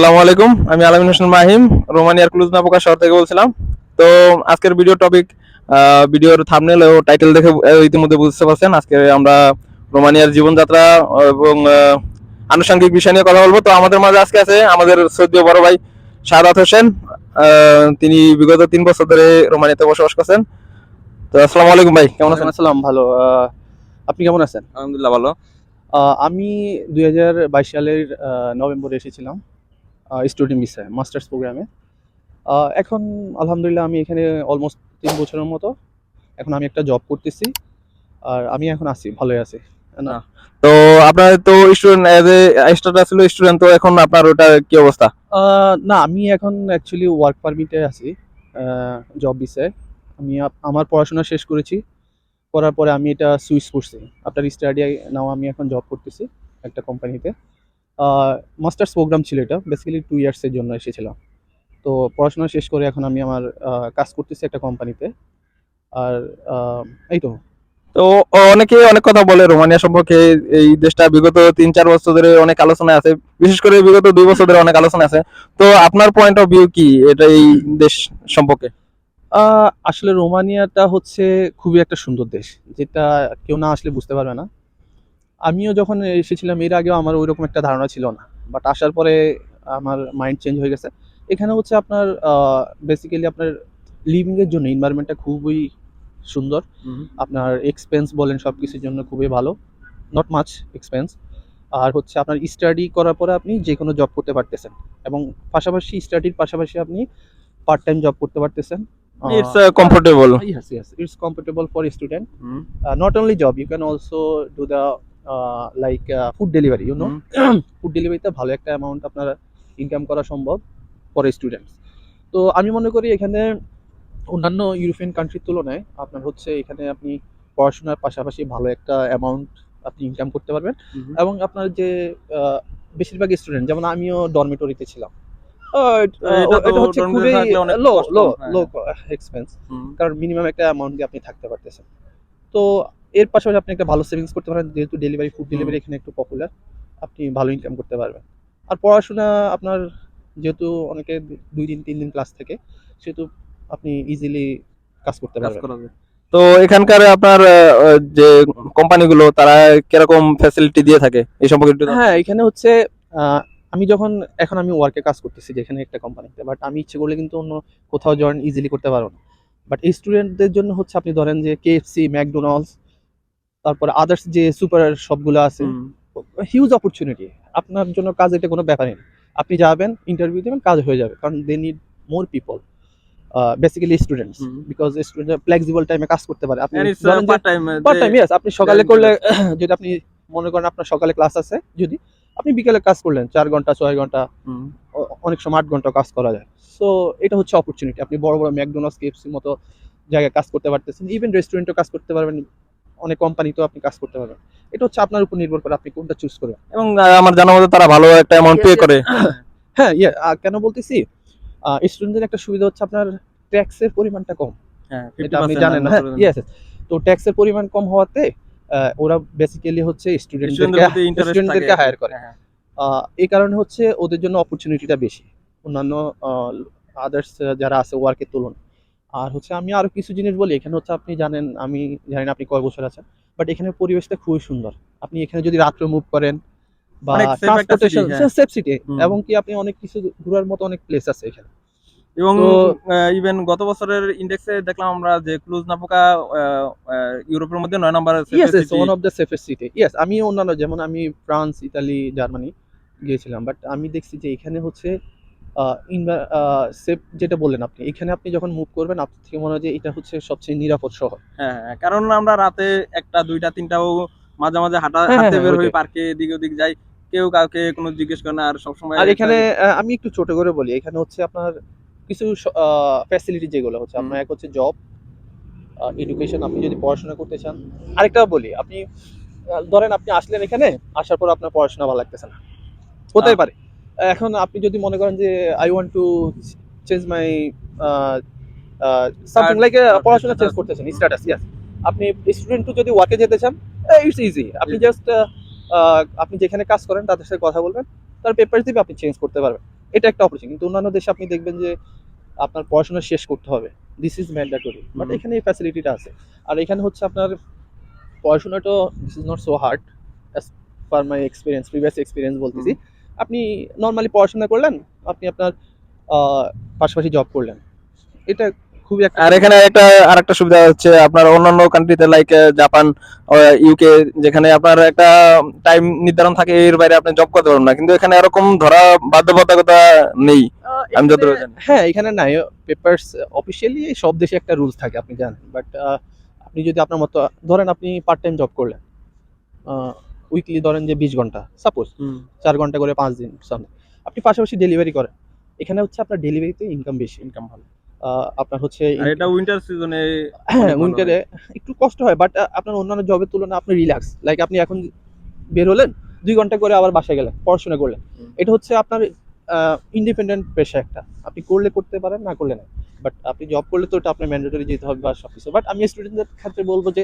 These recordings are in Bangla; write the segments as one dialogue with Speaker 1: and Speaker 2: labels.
Speaker 1: আসসালামু আলাইকুম আমি আলামিন হোসেন মাহিম রোমানিয়ার ক্লুজ নাপোকা শহর থেকে বলছিলাম। তো আজকের ভিডিও টপিক ভিডিওর থামনেল ও টাইটেল দেখে ইতিমধ্যে বুঝতে পারছেন। আজকে আমরা রোমানিয়ার জীবনযাত্রা এবং আনুষঙ্গিক বিষয় নিয়ে কথা বলব। তো আমাদের মাঝে আজকে আছে আমাদের সদ্য বড় ভাই সাদাত হোসেন। আহ, তিনি বিগত তিন বছর ধরে রোমানিয়াতে বসবাস করছেন। তো আসসালামু আলাইকুম ভাই কেমন আছেন?
Speaker 2: আসসালাম ভালো। আহ, আপনি কেমন আছেন?
Speaker 1: আলহামদুলিল্লাহ ভালো।
Speaker 2: আহ, আমি দুই হাজার বাইশ সালের আহ, নভেম্বরে এসেছিলাম। স্টুডেন্ট ভিসায় মাস্টার্স প্রোগ্রামে। এখন আলহামদুলিল্লাহ আমি এখানে অলমোস্ট তিন বছরের মতো। এখন আমি একটা জব করতেছি আর আমি এখন আছি ভালোই আছি। না?
Speaker 1: তো আপনার তো স্টুডেন্ট এজ এ স্টার্টার ছিল স্টুডেন্ট তো এখন আপনার ওটা কি অবস্থা?
Speaker 2: না আমি এখন অ্যাকচুয়ালি ওয়ার্ক পারমিটে আছি জব ভিসায় আমি আমার পড়াশোনা শেষ করেছি করার পরে আমি এটা সুইচ করছি। আফটার স্টাডি নাও আমি এখন জব করতেছি একটা কোম্পানিতে মাস্টার্স প্রোগ্রাম ছিল এটা। বেসিক্যালি টু ইয়ার্সের জন্য এসেছিলাম। তো পড়াশোনা শেষ করে এখন আমি আমার কাজ করতেছি একটা কোম্পানিতে আর এই তো।
Speaker 1: তো অনেকে অনেক কথা বলে রোমানিয়া সম্পর্কে। এই দেশটা বিগত তিন চার বছর ধরে অনেক আলোচনা আছে। বিশেষ করে বিগত দুই বছর ধরে অনেক আলোচনা আছে। তো আপনার পয়েন্ট অফ ভিউ কি এটা এই দেশ সম্পর্কে?
Speaker 2: আসলে রোমানিয়াটা হচ্ছে খুবই একটা সুন্দর দেশ যেটা কেউ না আসলে বুঝতে পারবে না। আমিও যখন এসেছিলাম এর আগেও আমার ওইরকম একটা ধারণা ছিল না। বাট আসার পরে আমার মাইন্ড চেঞ্জ হয়ে গেছে। এখানে হচ্ছে আপনার বেসিক্যালি আপনার লিভিং এর জন্য এনভায়রনমেন্টটা খুবই সুন্দর। আপনার এক্সপেন্স বলেন সব কিছুর জন্য খুবই ভালো। নট মাচ এক্সপেন্স আর হচ্ছে আপনার স্টাডি করার পরে আপনি যে কোনো জব করতে পারতেছেন। এবং পাশাপাশি স্টাডির পাশাপাশি আপনি পার্ট টাইম জব করতে পারতেছেন।
Speaker 1: It's comfortable
Speaker 2: yes yes it's comfortable for a student uh, not only job you can also food delivery you know? Food ডেলিভারিতে ভালো একটা অ্যামাউন্ট আপনার ইনকাম করা সম্ভব ফর স্টুডেন্টস তো আমি মনে করি এখানে অন্যান্য ইউরোপিয়ান কান্ট্রির তুলনায় আপনার হচ্ছে এখানে আপনি পড়াশোনার পাশাপাশি ভালো একটা অ্যামাউন্ট আপনি ইনকাম করতে পারবেন। এবং আপনার যে বেশিরভাগ স্টুডেন্ট যেমন আমিও ডরমিটরিতে ছিলাম।
Speaker 1: এটা
Speaker 2: হচ্ছে খুবই লো লো। লো এক্সপেন্স কারণ মিনিমাম একটা অ্যামাউন্ট দিয়ে আপনি থাকতে পারতেছেন। তো এর পাশাপাশি আপনি একটা ভালো সেভিংস করতে পারেন যেহেতু ডেলিভারি ফুড ডেলিভারি এখানে একটু পপুলার আপনি ভালো ইনকাম করতে পারবেন। আর পড়াশোনা আপনার যেহেতু অনেকে দুই দিন তিন দিন ক্লাস থাকে সেহেতু আপনি ইজিলি কাজ করতে পারবেন।
Speaker 1: তো এখানকার আপনার যে কোম্পানিগুলো তারা কীরকম ফ্যাসিলিটি দিয়ে থাকে? এই সম্পর্কে একটু
Speaker 2: হ্যাঁ এখানে হচ্ছে আমি যখন এখন আমি ওয়ার্কে কাজ করতেছি যেখানে একটা কোম্পানিতে বাট আমি ইচ্ছে করলে কিন্তু অন্য কোথাও জয়েন ইজিলি করতে পারব না। বাট এই স্টুডেন্টদের জন্য হচ্ছে আপনি ধরেন যে কেএফসি ম্যাকডোনাল্ডস তারপরে আদার্স যে সুপার শপগুলো আছে হিউজ অপরচুনিটি আপনার জন্য কাজ এটা কোনো ব্যাপারই না। আপনি যাবেন ইন্টারভিউ দেবেন কাজ হয়ে যাবে। কারণ they need more people basically students because student flexible টাইমে কাজ করতে পারে। আপনি পার্ট টাইম ইয়েস আপনি সকালে করলে যদি আপনি মনে করেন আপনার সকালে ক্লাস আছে যদি আপনি বিকেলে কাজ করলেন চার ঘণ্টা ছয় ঘণ্টা অনেক সময় আট ঘণ্টা কাজ করা যায়। সো এটা হচ্ছে অপরচুনিটি আপনি বড় বড় ম্যাকডোনাল্ডস কেএফসির মতো জায়গায় কাজ করতে পারতেছেন। ইভেন রেস্টুরেন্টও কাজ করতে পারবেন। অনেক কোম্পানিতেও আপনি কাজ করতে পারবেন। এটা হচ্ছে আপনার উপর নির্ভর করে আপনি কোনটা চুজ করবেন।
Speaker 1: এবং আমার জানা মতে তারা ভালো একটা অ্যামাউন্ট পে. করে।
Speaker 2: হ্যাঁ ইয়ে কেন বলতেছি? স্টুডেন্টদের একটা সুবিধা হচ্ছে আপনার ট্যাক্সের পরিমাণটা কম।
Speaker 1: হ্যাঁ,
Speaker 2: এটা আপনি জানেন না। হ্যাঁ ইয়েস তো ট্যাক্সের পরিমাণ কম হওয়াতে আহ, ওরা বেসিক্যালি হচ্ছে স্টুডেন্টদেরকে স্টুডেন্টদেরকে হায়ার করে।
Speaker 1: হ্যাঁ,
Speaker 2: আহ, এই কারণে হচ্ছে ওদের জন্য অপরচুনিটিটা বেশি। অন্যান্য আদার্স যারা আছে ওয়ার্কের তুলনায়। আর হচ্ছে আমি আরও কিছু জিনিস বলি এখানে হচ্ছে আপনি জানেন আমি জানি না আপনি কয় বছর আছেন বাট এখানে পরিবেশটা খুবই সুন্দর। আপনি এখানে যদি রাত্রে মুভ করেন বা ট্রান্সপোর্টেশন। সেফ সিটি এবং কি আপনি অনেক কিছু ঘোরার মতো অনেক প্লেস আছে এখানে।
Speaker 1: এবং ইভেন গত বছরের ইন্ডেক্সে দেখলাম আমরা যে ক্লুজ নাপোকা ইউরোপের মধ্যে নয় নম্বর
Speaker 2: one of the safest city yes আমি অন্যান্য যেমন আমি ফ্রান্স ইতালি জার্মানি গিয়েছিলাম বাট আমি দেখছি যে এখানে হচ্ছে সেফ যেটা বললেন আপনি এখানে আপনি যখন মুভ করবেন আপনার থেকে মনে হয় যে এটা হচ্ছে সবচেয়ে নিরাপদ শহর।
Speaker 1: হ্যাঁ হ্যাঁ, কারণ আমরা রাতে একটা দুইটা তিনটাও মাঝে মাঝে হাঁটা
Speaker 2: হ্যাঁ,
Speaker 1: হাঁটতে
Speaker 2: হ্যাঁ,
Speaker 1: বের হই পার্কে এদিকে ওদিক যাই কেউ কাউকে কোনো জিজ্ঞেস করে না আর সবসময়
Speaker 2: আর এখানে আমি একটু ছোট করে বলি এখানে হচ্ছে আপনার কিছু ফ্যাসিলিটি যেগুলো হচ্ছে আপনার এক হচ্ছে জব এডুকেশন আপনি যদি পড়াশোনা করতে চান। আরেকটা বলি আপনি ধরেন আপনি আসলেন এখানে আসার পর আপনার পড়াশোনা ভালো লাগতেছে না। হতেই পারে। এখন আপনি যদি মনে করেন যে I want to change my something like পড়াশোনা চেঞ্জ. করতেছেন স্ট্যাটাস ইয়াস আপনি স্টুডেন্ট টু যদি ওয়ার্কে যেতে চান ইটস ইজি আপনি জাস্ট আপনি যেখানে কাজ করেন তাদের সাথে কথা বলবেন তার পেপার দিবে আপনি চেঞ্জ করতে পারবেন। এটা একটা অপরচুনিটি কিন্তু অন্যান্য দেশে আপনি দেখবেন যে আপনার পড়াশোনা শেষ করতে হবে। দিস ইজ ম্যান্ডাটরি বাট এখানে এই ফ্যাসিলিটিটা আছে। আর এখানে হচ্ছে আপনার পড়াশোনাটা this is not so hard as per my experience previous experience বলতেছি। আপনি নর্মালি পড়াশোনা করলেন আপনি আপনার পাশাপাশি জব করলেন। এটা খুবই
Speaker 1: আর এখানে একটা আরেকটা সুবিধা হচ্ছে আপনার অন্যান্য কান্ট্রিতে লাইক জাপান ইউকে যেখানে আপনার একটা টাইম নির্ধারণ থাকে এর বাইরে আপনি জব করতে পারবেন না। কিন্তু এখানে এরকম ধরা বাধ্যবাধকতা নেই আমি যতটুকু জানি।
Speaker 2: হ্যাঁ এখানে নাই। পেপারস অফিসিয়ালি সব দেশে একটা রুলস থাকে আপনি জানেন। বাট আপনি যদি আপনার মতো ধরেন আপনি পার্ট টাইম জব করলেন উইকলি ধরেন যে বিশ ঘণ্টা সাপোজ চার ঘণ্টা করে পাঁচ দিন। আপনি পাশাপাশি ডেলিভারি করেন। এখানে হচ্ছে আপনার ডেলিভারিতে ইনকাম বেশি।
Speaker 1: ইনকাম ভালো।
Speaker 2: আপনার হচ্ছে
Speaker 1: এটা উইন্টার সিজনে
Speaker 2: হ্যাঁ উইন্টারে একটু কষ্ট হয় বাট আপনার অন্যান্য জবের তুলনায় আপনি রিল্যাক্স লাইক আপনি এখন বের হলেন দুই ঘণ্টা করে আবার বাসায় গেলেন পড়াশোনা করলেন। এটা হচ্ছে আপনার ইন্ডিপেন্ডেন্ট পেশা একটা। আপনি করলে করতে পারেন না করলে না বাট আপনি জব করলে তো এটা আপনার ম্যান্ডেটরি যেতে হবে বা সব কিছু বাট আমি স্টুডেন্টদের ক্ষেত্রে বলব যে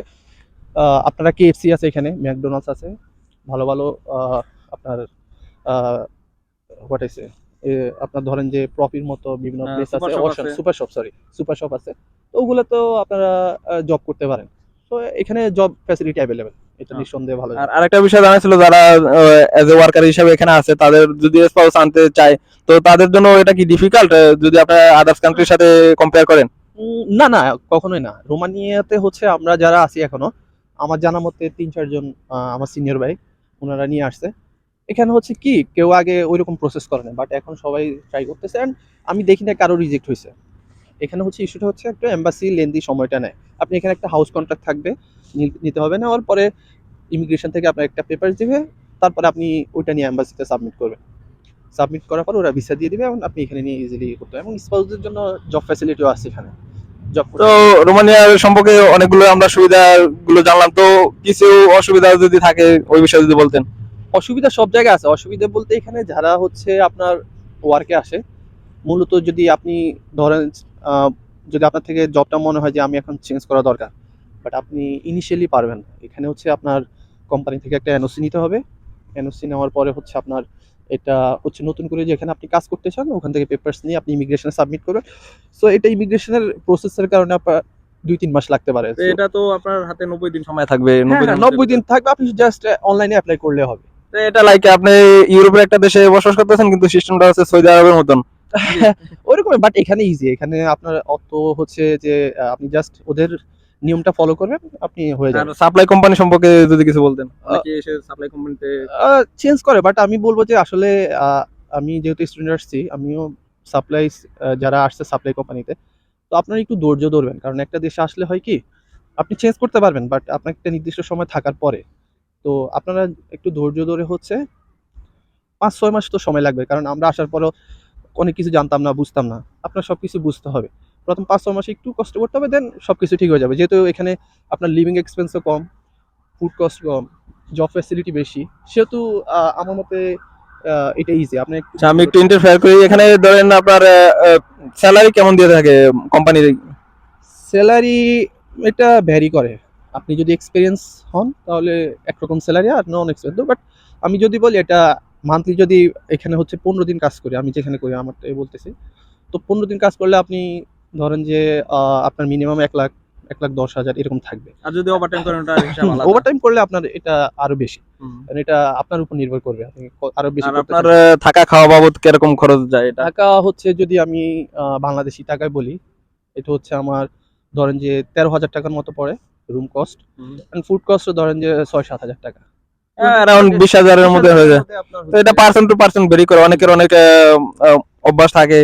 Speaker 2: আপনারা কেএফসি আছে এখানে ম্যাকডোনাল্ডস আছে। ভালো ভালো আপনার হোয়াট ইস আপনার ধরেন যে প্রফির মতো বিভিন্ন
Speaker 1: হ্যাঁ,
Speaker 2: প্লেস আছে
Speaker 1: shop
Speaker 2: super shop sorry super shop আছে। তো ওগুলো তো আপনারা জব করতে পারেন। তো এখানে জব ফ্যাসিলিটি অ্যাভেলেবেল এটা
Speaker 1: হ্যাঁ।
Speaker 2: নিঃসন্দেহে ভালো।
Speaker 1: আর আরেকটা বিষয় জানা ছিল যারা এজ এ ওয়ার্কার হিসেবে এখানে আছে তাদের যদি স্পাউস আনতে চায় তো তাদের জন্য এটা কি ডিফিকাল্ট যদি আপনার আদার্স কান্ট্রির সাথে কম্পেয়ার করেন।
Speaker 2: না না কখনোই না। রোমানিয়াতে হচ্ছে আমরা যারা আছি এখনও আমার জানা মতে তিন চারজন আমার সিনিয়র ভাই। ওনারা নিয়ে আসছে। এখানে হচ্ছে কি, কেউ আগে ওইরকম প্রসেস করে না বাট এখন সবাই ট্রাই করতেছে অ্যান্ড আমি দেখি না কারও রিজেক্ট হয়েছে। এখানে হচ্ছে ইস্যুটা হচ্ছে একটা এম্বাসি লেন্দি সময়টা নেয়। আপনি এখানে একটা হাউস কন্ট্রাক্ট থাকবে, নি- নিতে হবে নেওয়ার পরে ইমিগ্রেশন থেকে আপনার একটা পেপার দিবে, তারপরে আপনি ওইটা নিয়ে এম্বাসিতে সাবমিট করবেন। সাবমিট করার পর ওরা ভিসা দিয়ে দেবে এবং আপনি এখানে নিয়ে ইজিলি করতে হবে এবং স্পাউসদের জন্য জব ফ্যাসিলিটিও আছে এখানে।
Speaker 1: তো রোমানিয়ার সম্পর্কে অনেকগুলো আমরা সুবিধাগুলো জানলাম। তো কিছু অসুবিধা যদি থাকে ওই বিষয়ে যদি বলতেন।
Speaker 2: অসুবিধা সব জায়গায় আছে। অসুবিধা বলতে এখানে যারা হচ্ছে আপনার ওয়ার্কে আসে মূলত যদি আপনি ধরেন যদি আপনার থেকে জবটা মনে হয় যে আমি এখন চেঞ্জ করা দরকার বাট আপনি ইনিশিয়ালি পারবেন এখানে হচ্ছে আপনার কোম্পানি থেকে একটা এনওসি নিতে হবে। এনওসি নেওয়ার পরে হচ্ছে আপনার এটা হচ্ছে নতুন করে যেখানে আপনি কাজ করতে চান ওখান থেকে পেপারস নিয়ে আপনি ইমিগ্রেশনে সাবমিট করবেন। সো এটা ইমিগ্রেশনের প্রসেসের কারণে আপনার দুই তিন মাস লাগতে পারে।
Speaker 1: এটা তো আপনার হাতে নব্বই দিন সময় থাকবে
Speaker 2: হ্যাঁ, নব্বই দিন থাকবে আপনি জাস্ট অনলাইনে অ্যাপ্লাই করলে হবে।
Speaker 1: এটা লাইক আপনি ইউরোপের একটা দেশে বসবাস করতেছেন কিন্তু সিস্টেমটা হচ্ছে সৌদি আরবের মতন।
Speaker 2: ওইরকম বাট এখানে ইজি এখানে আপনার অত হচ্ছে যে আপনি জাস্ট ওদের নিয়মটা ফলো করবেন আপনি হয়ে যাবেন
Speaker 1: সাপ্লাই কোম্পানি সম্পর্কে যদি কিছু বলতেন সাপ্লাই কোম্পানিতে
Speaker 2: চেঞ্জ করে বাট আমি বলব যে আসলে আমি যেহেতু স্টুডেন্ট আসছি আমিও সাপ্লাই যারা আসছে সাপ্লাই কোম্পানিতে তো আপনারা একটু ধৈর্য ধরবেন। কারণ একটা দেশে আসলে হয় কি আপনি চেঞ্জ করতে পারবেন বাট আপনার একটা নির্দিষ্ট সময় থাকার পরে। তো আপনারা একটু ধৈর্য ধরে হচ্ছে পাঁচ ছয় মাস তো সময় লাগবে। কারণ আমরা আসার পরেও অনেক কিছু জানতাম না বুঝতাম না। আপনার সব কিছু বুঝতে হবে। প্রথম পাঁচ ছয় মাসে একটু কষ্ট করতে হবে দেন সব কিছু ঠিক হয়ে যাবে। যেহেতু এখানে আপনার লিভিং এক্সপেন্সও কম ফুড কস্ট কম জব ফ্যাসিলিটি বেশি সেহেতু আমার মতে এটা ইজি আপনি
Speaker 1: আচ্ছা আমি একটু ইন্টারফেয়ার করি। এখানে ধরেন আপনার স্যালারি কেমন দিয়ে থাকে কোম্পানির
Speaker 2: স্যালারি এটা ভ্যারি করে। আপনি যদি এক্সপিরিয়েন্স হন তাহলে একরকম স্যালারি আর নন এক্সপিরিয়েন্স বাট আমি যদি বলি এটা মান্থলি যদি এখানে হচ্ছে পনেরো দিন কাজ করি আমি যেখানে করি আমার বলতেছি। তো পনেরো দিন কাজ করলে আপনি ধরেন যে আপনার মিনিমাম এক লাখ এক লাখ দশ হাজার এরকম থাকবে।
Speaker 1: আর যদি ওভারটাইম করেন ওটা হিসাব আলাদা
Speaker 2: ওভার টাইম করলে আপনার এটা আরও বেশি। কারণ এটা আপনার উপর নির্ভর করবে আপনি আরও বেশি
Speaker 1: আপনার থাকা খাওয়া বাবদ কীরকম খরচ যায় এটা?
Speaker 2: টাকা হচ্ছে যদি আমি বাংলাদেশি টাকায় বলি এটা হচ্ছে আমার ধরেন যে তেরো হাজার টাকার মতো পড়ে রুম কস্ট ফুড কস্ট ধরেন যে ছয় সাত হাজার টাকা।
Speaker 1: অ্যারাউন্ড বিশ হাজারের মধ্যে হয়ে যায়। তো এটা পার্সেন্ট টু পার্সেন্ট ভেরি করে অনেকের অনেক অভ্যাস থাকে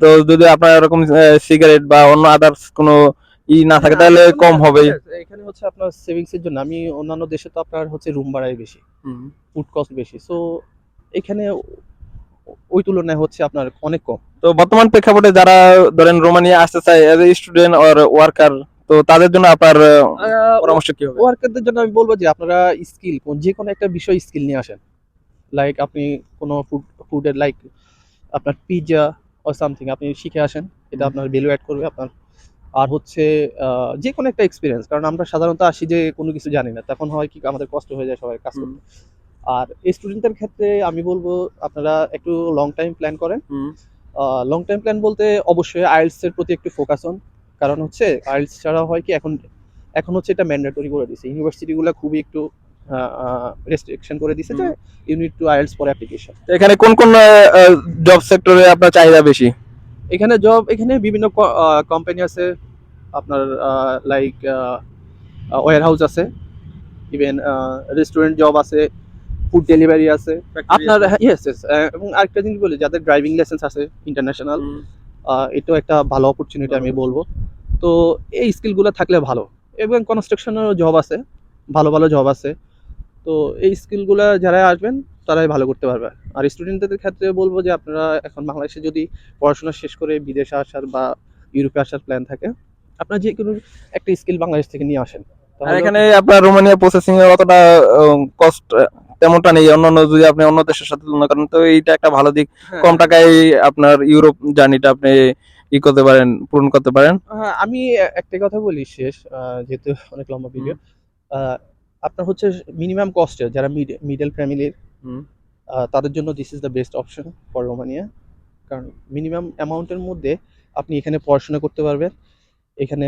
Speaker 1: তো যদি আপনার এরকম সিগারেট বা অন্য আদার্স কোনো ই না থাকে তাহলে কম হবে।
Speaker 2: এখানে হচ্ছে আপনার সেভিংস এর জন্য আমি অন্যান্য দেশে তো আপনার হচ্ছে রুম ভাড়াই বেশি ফুড কস্ট বেশি সো এখানে ওই তুলনায় হচ্ছে আপনার অনেক কম।
Speaker 1: তো বর্তমান প্রেক্ষাপটে যারা ধরেন রোমানিয়া আসতে চায় as a student or worker তো তাদের জন্য আপনার পরামর্শ কি হবে?
Speaker 2: ওয়ার্কারদের জন্য আমি বলব যে আপনারা স্কিল কোন যে কোনো একটা বিষয় স্কিল নিয়ে আসেন। লাইক আপনি কোনো ফুড ফুডের লাইক আপনার পিৎজা ও সামথিং আপনি শিখে আসেন এটা। আপনার ভ্যালু অ্যাড করবে আপনার। আর হচ্ছে যে কোনো একটা এক্সপিরিয়েন্স কারণ আমরা সাধারণত আসি যে কোনো কিছু জানি না তখন হয় কি আমাদের কষ্ট হয়ে যায় সবাই কাজ করতে। আর স্টুডেন্টদের ক্ষেত্রে আমি বলব আপনারা একটু লং টাইম প্ল্যান করেন। লং টাইম প্ল্যান বলতে অবশ্যই আইএলস এর প্রতি একটু ফোকাস হন। কারণ হচ্ছে আইএলস ছাড়া হয় কি এখন এখন হচ্ছে এটা ম্যান্ডেটরি করে দিছে ইউনিভার্সিটিগুলো খুবই একটু রেস্ট্রিকশন করে দিছে যে unit two IELTS for application
Speaker 1: এখানে কোন কোন জব সেক্টরে আপনার চাহিদা বেশি?
Speaker 2: এখানে জব এখানে বিভিন্ন কোম্পানি আছে আপনার লাইক ওয়ার হাউস আছে ইভেন রেস্টুরেন্ট জব আছে ফুড ডেলিভারি আছে। আপনার ইয়েস ইয়েস এবং আরেকটা জিনিস বলি যাদের ড্রাইভিং লাইসেন্স আছে ইন্টারন্যাশনাল এটাও একটা ভালো অপরচুনিটি আমি বলব। তো এই স্কিলগুলো থাকলে ভালো। এবং কনস্ট্রাকশনেরও জব আছে ভালো ভালো জব আছে। তো এই স্কিলগুলো যারা আসবেন তারাই ভালো করতে পারবে। আর স্টুডেন্টদের ক্ষেত্রে বলব যে আপনারা এখন বাংলাদেশে যদি পড়াশোনা শেষ করে বিদেশে আসার বা ইউরোপে আসার প্ল্যান থাকে আপনারা যে কোনো একটা স্কিল বাংলাদেশ থেকে নিয়ে আসেন।
Speaker 1: আর এখানে আপনার রোমানিয়া প্রসেসিং এর অতটা কস্ট তেমনটা নেই। অন্যান্য যদি আপনি অন্য দেশের সাথে তুলনা করেন তো এইটা একটা ভালো দিক।
Speaker 2: হ্যাঁ,
Speaker 1: কম টাকায় আপনার ইউরোপ জার্নিটা আপনি ই করতে পারেন পূরণ করতে পারেন।
Speaker 2: হ্যাঁ, আমি একটা কথা বলি শেষ যেহেতু অনেক লম্বা ভিডিও আপনার হচ্ছে মিনিমাম কস্টে যারা মিডল ফ্যামিলির
Speaker 1: হুম।
Speaker 2: তাদের জন্য this is the best option for Romania কারণ মিনিমাম অ্যামাউন্টের মধ্যে আপনি এখানে পড়াশোনা করতে পারবেন এখানে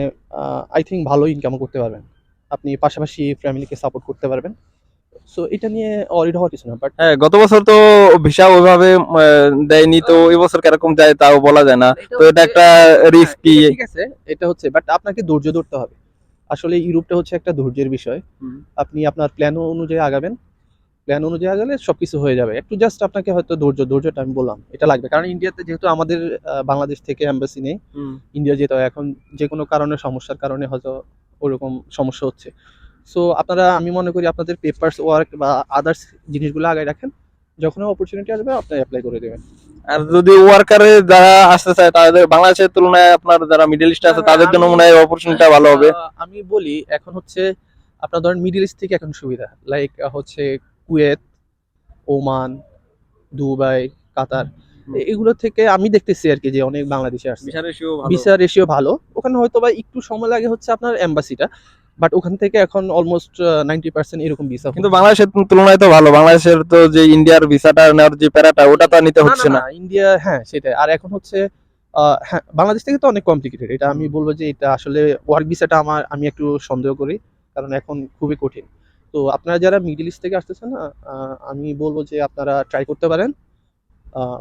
Speaker 2: আই থিঙ্ক ভালো ইনকামও করতে পারবেন। আপনি পাশাপাশি ফ্যামিলিকে সাপোর্ট করতে পারবেন। সো এটা নিয়ে অরিড হওয়ার কিছু না বাট
Speaker 1: হ্যাঁ গত বছর তো ভিসা ওইভাবে দেয়নি তো এই বছর কীরকম যায় তাও বলা যায় না। তো এটা একটা রিস্কি
Speaker 2: হ্যাঁ, ঠিক আছে এটা হচ্ছে বাট আপনাকে ধৈর্য ধরতে হবে। আসলে ইউরোপটা হচ্ছে একটা ধৈর্যের বিষয়। আপনি আপনার প্ল্যান অনুযায়ী আগাবেন। প্ল্যান অনুযায়ী আগালে সবকিছু হয়ে যাবে। একটু জাস্ট আপনাকে হয়তো ধৈর্য ধৈর্যটা আমি বললাম এটা লাগবে। কারণ ইন্ডিয়াতে যেহেতু আমাদের বাংলাদেশ থেকে অ্যাম্বাসি নেই ইন্ডিয়া যেতে হয় এখন যে কোনো কারণে সমস্যার কারণে হয়তো ওরকম সমস্যা হচ্ছে। সো আপনারা আমি মনে করি আপনাদের পেপারস ওয়ার্ক বা আদার্স জিনিসগুলো আগে রাখেন। যখন অপরচুনিটি আসবে আপনি অ্যাপ্লাই করে দেবেন।
Speaker 1: আর যদি ওয়ার্কারে যারা আসতে চায় তাদের বাংলাদেশের তুলনায় আপনার যারা মিডল ইস্টে আছে তাদের জন্য মনে হয় অপরচুনিটি ভালো হবে।
Speaker 2: আমি বলি এখন হচ্ছে আপনার ধরেন মিডিল ইস্ট থেকে এখন সুবিধা। লাইক হচ্ছে কুয়েত ওমান দুবাই কাতার। এগুলো থেকে আমি দেখতেছি আর কি যে অনেক বাংলাদেশে আসছে।
Speaker 1: ভিসা রেশিও
Speaker 2: ভালো। ওখানে হয়তো বা একটু সময় লাগে হচ্ছে আপনার এম্বাসিটা বাট ওখান থেকে এখন অলমোস্ট নাইনটি পার্সেন্ট এরকম ভিসা
Speaker 1: কিন্তু বাংলাদেশের তুলনায় তো ভালো। বাংলাদেশের তো যে ইন্ডিয়ার ভিসাটা নেওয়ার যে প্যারাটা ওটা তো নিতে হচ্ছে না।
Speaker 2: ইন্ডিয়া হ্যাঁ সেটাই। আর এখন হচ্ছে হ্যাঁ বাংলাদেশ থেকে তো অনেক কমপ্লিকেটেড এটা আমি বলব যে এটা আসলে ওয়ার্ক ভিসাটা আমার আমি একটু সন্দেহ করি কারণ এখন খুবই কঠিন। তো আপনারা যারা মিডল ইস্ট থেকে আসতেছেন না আমি বলব যে আপনারা ট্রাই করতে পারেন।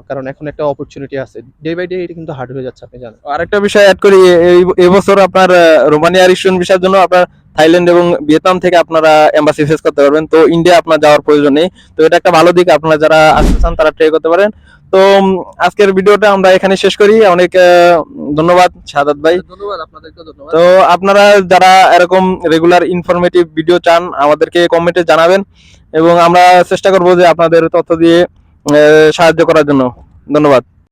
Speaker 2: কারণ এখন একটা অপরচুনিটি আছে। ডে বাই ডে এটা কিন্তু হার্ড হয়ে যাচ্ছে আপনি জানেন।
Speaker 1: আরেকটা বিষয় অ্যাড করি এই এবছর আপনার আহ, রোমানিয়ার স্টুডেন্ট ভিসার জন্য আপনার থাইল্যান্ড এবং ভিয়েতনাম থেকে আপনারা এম্বাসি ফেস করতে পারবেন। তো ইন্ডিয়া আপনার যাওয়ার প্রয়োজন নেই। তো এটা একটা ভালো দিক আপনারা যারা আসতে চান তারা ট্রাই করতে পারেন। তো আজকের ভিডিওটা আমরা এখানে শেষ করি। অনেক ধন্যবাদ সাদাত ভাই।
Speaker 2: ধন্যবাদ আপনাদেরকে ধন্যবাদ।
Speaker 1: তো আপনারা যারা এরকম রেগুলার ইনফরমেটিভ ভিডিও চান আমাদেরকে কমেন্টে জানাবেন। এবং আমরা চেষ্টা করব যে আপনাদের তথ্য দিয়ে সাহায্য করার জন্য। ধন্যবাদ।